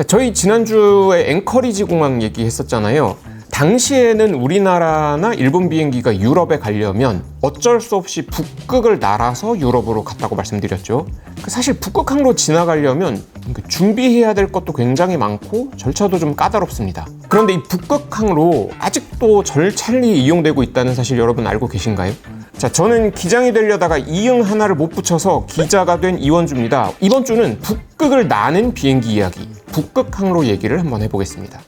자, 저희 지난주에 앵커리지 공항 얘기했었잖아요. 당시에는 우리나라나 일본 비행기가 유럽에 가려면 어쩔 수 없이 북극을 날아서 유럽으로 갔다고 말씀드렸죠. 그 사실 북극 항로 지나가려면 그 준비해야 될 것도 굉장히 많고 절차도 좀 까다롭습니다. 그런데 이 북극 항로 아직도 절찬리 이용되고 있다는 사실 여러분 알고 계신가요? 자, 저는 기장이 되려다가 이응 하나를 못 붙여서 기자가 된 이원주입니다. 이번 주는 북극을 나는 비행기 이야기, 북극 항로 얘기를 한번 해보겠습니다.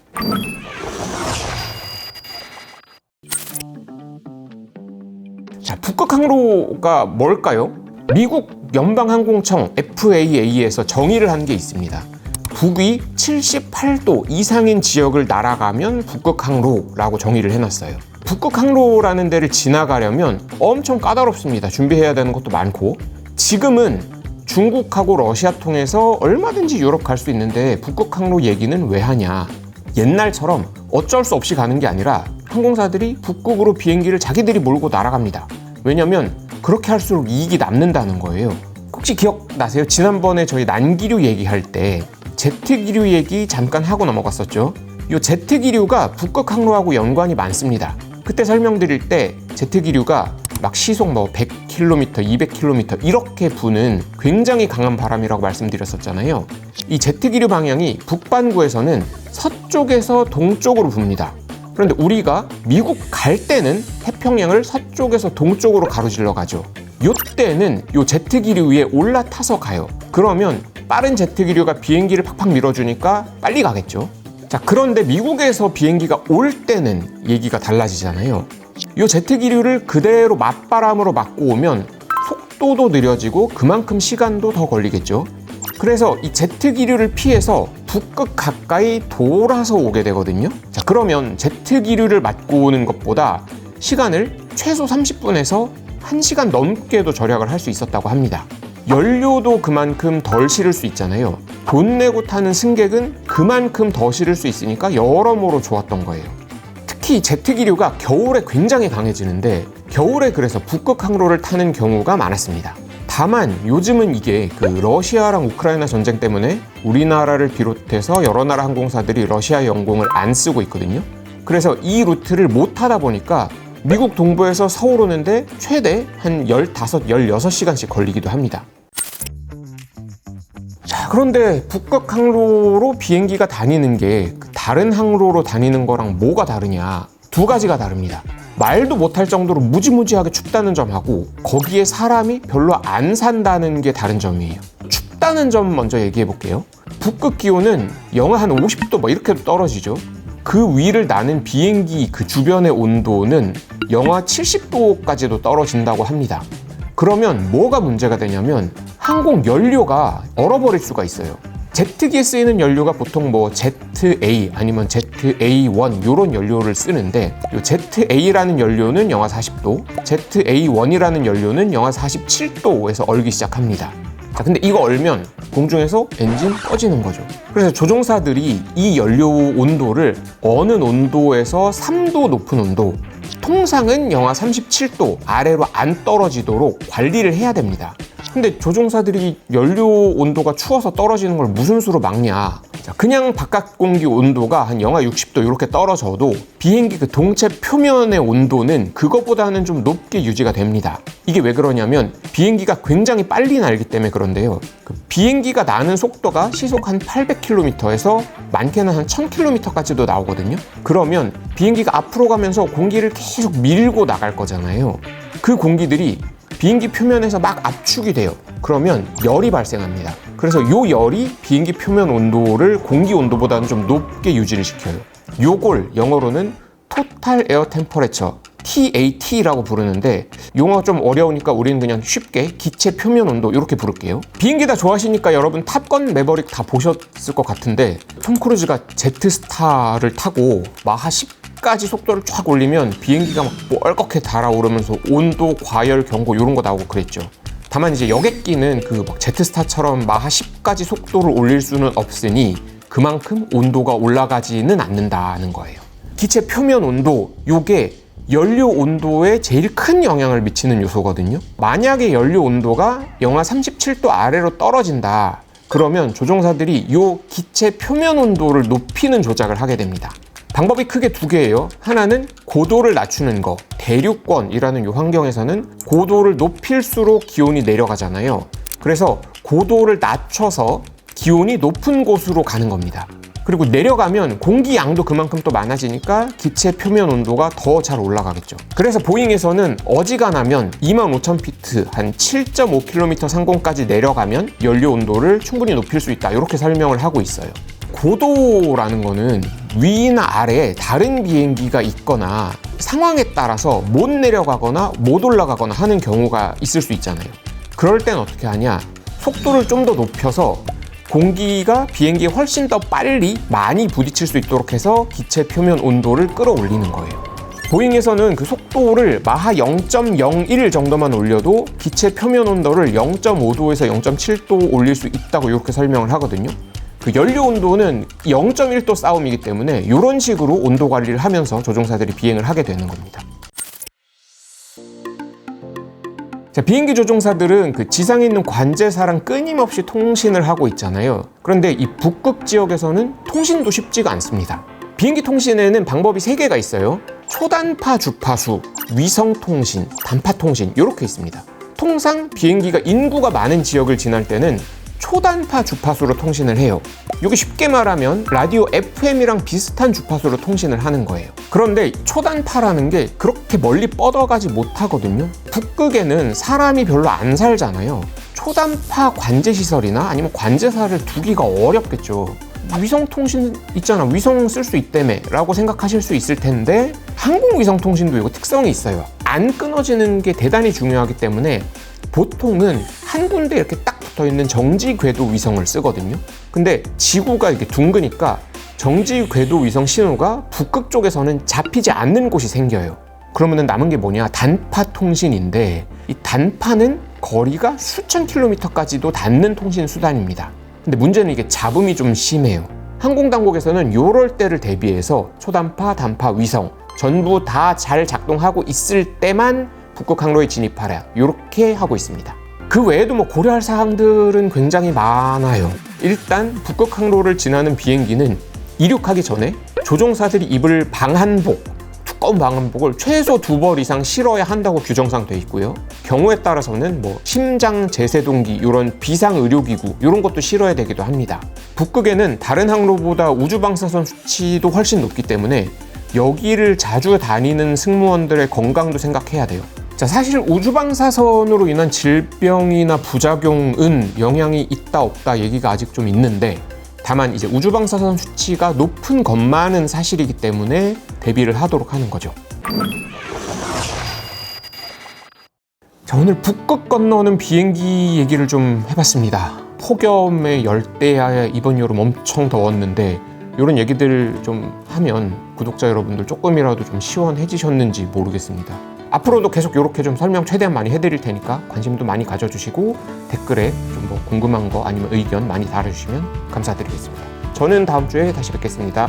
자, 북극 항로가 뭘까요? 미국 연방항공청 FAA에서 정의를 한 게 있습니다. 북위 78도 이상인 지역을 날아가면 북극 항로라고 정의를 해놨어요. 북극 항로라는 데를 지나가려면 엄청 까다롭습니다. 준비해야 되는 것도 많고 지금은 중국하고 러시아 통해서 얼마든지 유럽 갈 수 있는데 북극 항로 얘기는 왜 하냐? 옛날처럼 어쩔 수 없이 가는 게 아니라 항공사들이 북극으로 비행기를 자기들이 몰고 날아갑니다. 왜냐면 그렇게 할수록 이익이 남는다는 거예요. 혹시 기억나세요? 지난번에 저희 난기류 얘기할 때 제트기류 얘기 잠깐 하고 넘어갔었죠. 이 제트기류가 북극 항로하고 연관이 많습니다. 그때 설명드릴 때 제트기류가 막 시속 뭐 100km, 200km 이렇게 부는 굉장히 강한 바람이라고 말씀드렸었잖아요. 이 제트기류 방향이 북반구에서는 서쪽에서 동쪽으로 붑니다. 그런데 우리가 미국 갈 때는 태평양을 서쪽에서 동쪽으로 가로질러 가죠. 요때는 요 제트기류 위에 올라타서 가요. 그러면 빠른 제트기류가 비행기를 팍팍 밀어주니까 빨리 가겠죠. 자, 그런데 미국에서 비행기가 올 때는 얘기가 달라지잖아요. 이 제트 기류를 그대로 맞바람으로 맞고 오면 속도도 느려지고 그만큼 시간도 더 걸리겠죠. 그래서 이 제트 기류를 피해서 북극 가까이 돌아서 오게 되거든요. 자, 그러면 제트 기류를 맞고 오는 것보다 시간을 최소 30분에서 1시간 넘게도 절약을 할 수 있었다고 합니다. 연료도 그만큼 덜 실을 수 있잖아요. 돈 내고 타는 승객은 그만큼 더 실을 수 있으니까 여러모로 좋았던 거예요. 특히 제트기류가 겨울에 굉장히 강해지는데 겨울에 그래서 북극 항로를 타는 경우가 많았습니다. 다만 요즘은 이게 그 러시아랑 우크라이나 전쟁 때문에 우리나라를 비롯해서 여러 나라 항공사들이 러시아 영공을 안 쓰고 있거든요. 그래서 이 루트를 못 타다 보니까 미국 동부에서 서울 오는데 최대 한 15, 16시간씩 걸리기도 합니다. 자, 그런데 북극 항로로 비행기가 다니는 게 다른 항로로 다니는 거랑 뭐가 다르냐? 두 가지가 다릅니다. 말도 못할 정도로 무지무지하게 춥다는 점하고 거기에 사람이 별로 안 산다는 게 다른 점이에요. 춥다는 점 먼저 얘기해 볼게요. 북극 기온은 영하 한 50도 뭐 이렇게도 떨어지죠. 그 위를 나는 비행기 그 주변의 온도는 영하 70도까지도 떨어진다고 합니다. 그러면 뭐가 문제가 되냐면 항공 연료가 얼어버릴 수가 있어요. 제트기에 쓰이는 연료가 보통 뭐 ZA 아니면 ZA1 이런 연료를 쓰는데 이 ZA라는 연료는 영하 40도, ZA1이라는 연료는 영하 47도에서 얼기 시작합니다. 자, 근데 이거 얼면 공중에서 엔진 꺼지는 거죠. 그래서 조종사들이 이 연료 온도를 어느 온도에서 3도 높은 온도, 통상은 영하 37도 아래로 안 떨어지도록 관리를 해야 됩니다. 근데 조종사들이 연료 온도가 추워서 떨어지는 걸 무슨 수로 막냐? 자, 그냥 바깥 공기 온도가 한 영하 60도 이렇게 떨어져도 비행기 그 동체 표면의 온도는 그것보다는 좀 높게 유지가 됩니다. 이게 왜 그러냐면 비행기가 굉장히 빨리 날기 때문에 그런데요. 그 비행기가 나는 속도가 시속 한 800km에서 많게는 한 1000km까지도 나오거든요. 그러면 비행기가 앞으로 가면서 공기를 계속 밀고 나갈 거잖아요. 그 공기들이 비행기 표면에서 막 압축이 돼요. 그러면 열이 발생합니다. 그래서 요 열이 비행기 표면 온도를 공기 온도보다는 좀 높게 유지를 시켜요. 요걸 영어로는 토탈 에어 템퍼레처 TAT라고 부르는데 용어가 좀 어려우니까 우리는 그냥 쉽게 기체 표면 온도 이렇게 부를게요. 비행기 다 좋아하시니까 여러분 탑건 매버릭 다 보셨을 것 같은데 톰 크루즈가 제트스타를 타고 마하 10 까지 속도를 쫙 올리면 비행기가 막 뻘겋게 달아오르면서 온도 과열 경고 이런 거 나오고 그랬죠. 다만 이제 여객기는 그 막 제트스타처럼 마하 10까지 속도를 올릴 수는 없으니 그만큼 온도가 올라가지는 않는다는 거예요. 기체 표면 온도 요게 연료 온도에 제일 큰 영향을 미치는 요소거든요. 만약에 연료 온도가 영하 37도 아래로 떨어진다. 그러면 조종사들이 이 기체 표면 온도를 높이는 조작을 하게 됩니다. 방법이 크게 두 개예요. 하나는 고도를 낮추는 거. 대륙권이라는 이 환경에서는 고도를 높일수록 기온이 내려가잖아요. 그래서 고도를 낮춰서 기온이 높은 곳으로 가는 겁니다. 그리고 내려가면 공기 양도 그만큼 또 많아지니까 기체 표면 온도가 더 잘 올라가겠죠. 그래서 보잉에서는 어지간하면 25,000피트 한 7.5km 상공까지 내려가면 연료 온도를 충분히 높일 수 있다. 이렇게 설명을 하고 있어요. 고도라는 거는 위나 아래에 다른 비행기가 있거나 상황에 따라서 못 내려가거나 못 올라가거나 하는 경우가 있을 수 있잖아요. 그럴 땐 어떻게 하냐? 속도를 좀 더 높여서 공기가 비행기에 훨씬 더 빨리 많이 부딪힐 수 있도록 해서 기체 표면 온도를 끌어올리는 거예요. 보잉에서는 그 속도를 마하 0.01 정도만 올려도 기체 표면 온도를 0.5도에서 0.7도 올릴 수 있다고 이렇게 설명을 하거든요. 그 연료 온도는 0.1도 싸움이기 때문에 이런 식으로 온도 관리를 하면서 조종사들이 비행을 하게 되는 겁니다. 자, 비행기 조종사들은 그 지상에 있는 관제사랑 끊임없이 통신을 하고 있잖아요. 그런데 이 북극 지역에서는 통신도 쉽지가 않습니다. 비행기 통신에는 방법이 세 개가 있어요. 초단파 주파수, 위성 통신, 단파 통신 이렇게 있습니다. 통상 비행기가 인구가 많은 지역을 지날 때는 초단파 주파수로 통신을 해요. 이게 쉽게 말하면 라디오 FM이랑 비슷한 주파수로 통신을 하는 거예요. 그런데 초단파라는 게 그렇게 멀리 뻗어가지 못하거든요. 북극에는 사람이 별로 안 살잖아요. 초단파 관제 시설이나 아니면 관제사를 두기가 어렵겠죠. 위성 통신 있잖아. 위성 쓸 수 있다며 라고 생각하실 수 있을 텐데 항공 위성 통신도 이거 특성이 있어요. 안 끊어지는 게 대단히 중요하기 때문에 보통은 한 군데 이렇게 딱 붙어 있는 정지 궤도 위성을 쓰거든요. 근데 지구가 이렇게 둥그니까 정지 궤도 위성 신호가 북극 쪽에서는 잡히지 않는 곳이 생겨요. 그러면 남은 게 뭐냐? 단파 통신인데 이 단파는 거리가 수천 킬로미터까지도 닿는 통신 수단입니다. 근데 문제는 이게 잡음이 좀 심해요. 항공 당국에서는 요럴 때를 대비해서 초단파, 단파, 위성 전부 다 잘 작동하고 있을 때만 북극 항로에 진입하라. 이렇게 하고 있습니다. 그 외에도 뭐 고려할 사항들은 굉장히 많아요. 일단 북극 항로를 지나는 비행기는 이륙하기 전에 조종사들이 입을 방한복, 두꺼운 방한복을 최소 두 벌 이상 실어야 한다고 규정상 돼 있고요. 경우에 따라서는 뭐 심장 제세동기 이런 비상 의료기구 이런 것도 실어야 되기도 합니다. 북극에는 다른 항로보다 우주방사선 수치도 훨씬 높기 때문에 여기를 자주 다니는 승무원들의 건강도 생각해야 돼요. 자, 사실 우주방사선으로 인한 질병이나 부작용은 영향이 있다 없다 얘기가 아직 좀 있는데 다만 이제 우주방사선 수치가 높은 것만은 사실이기 때문에 대비를 하도록 하는 거죠. 자, 오늘 북극 건너는 비행기 얘기를 좀 해봤습니다. 폭염에 열대야에 이번 여름 엄청 더웠는데 이런 얘기들 좀 하면 구독자 여러분들 조금이라도 좀 시원해지셨는지 모르겠습니다. 앞으로도 계속 이렇게 좀 설명 최대한 많이 해드릴 테니까 관심도 많이 가져주시고 댓글에 좀 뭐 궁금한 거 아니면 의견 많이 달아주시면 감사드리겠습니다. 저는 다음 주에 다시 뵙겠습니다.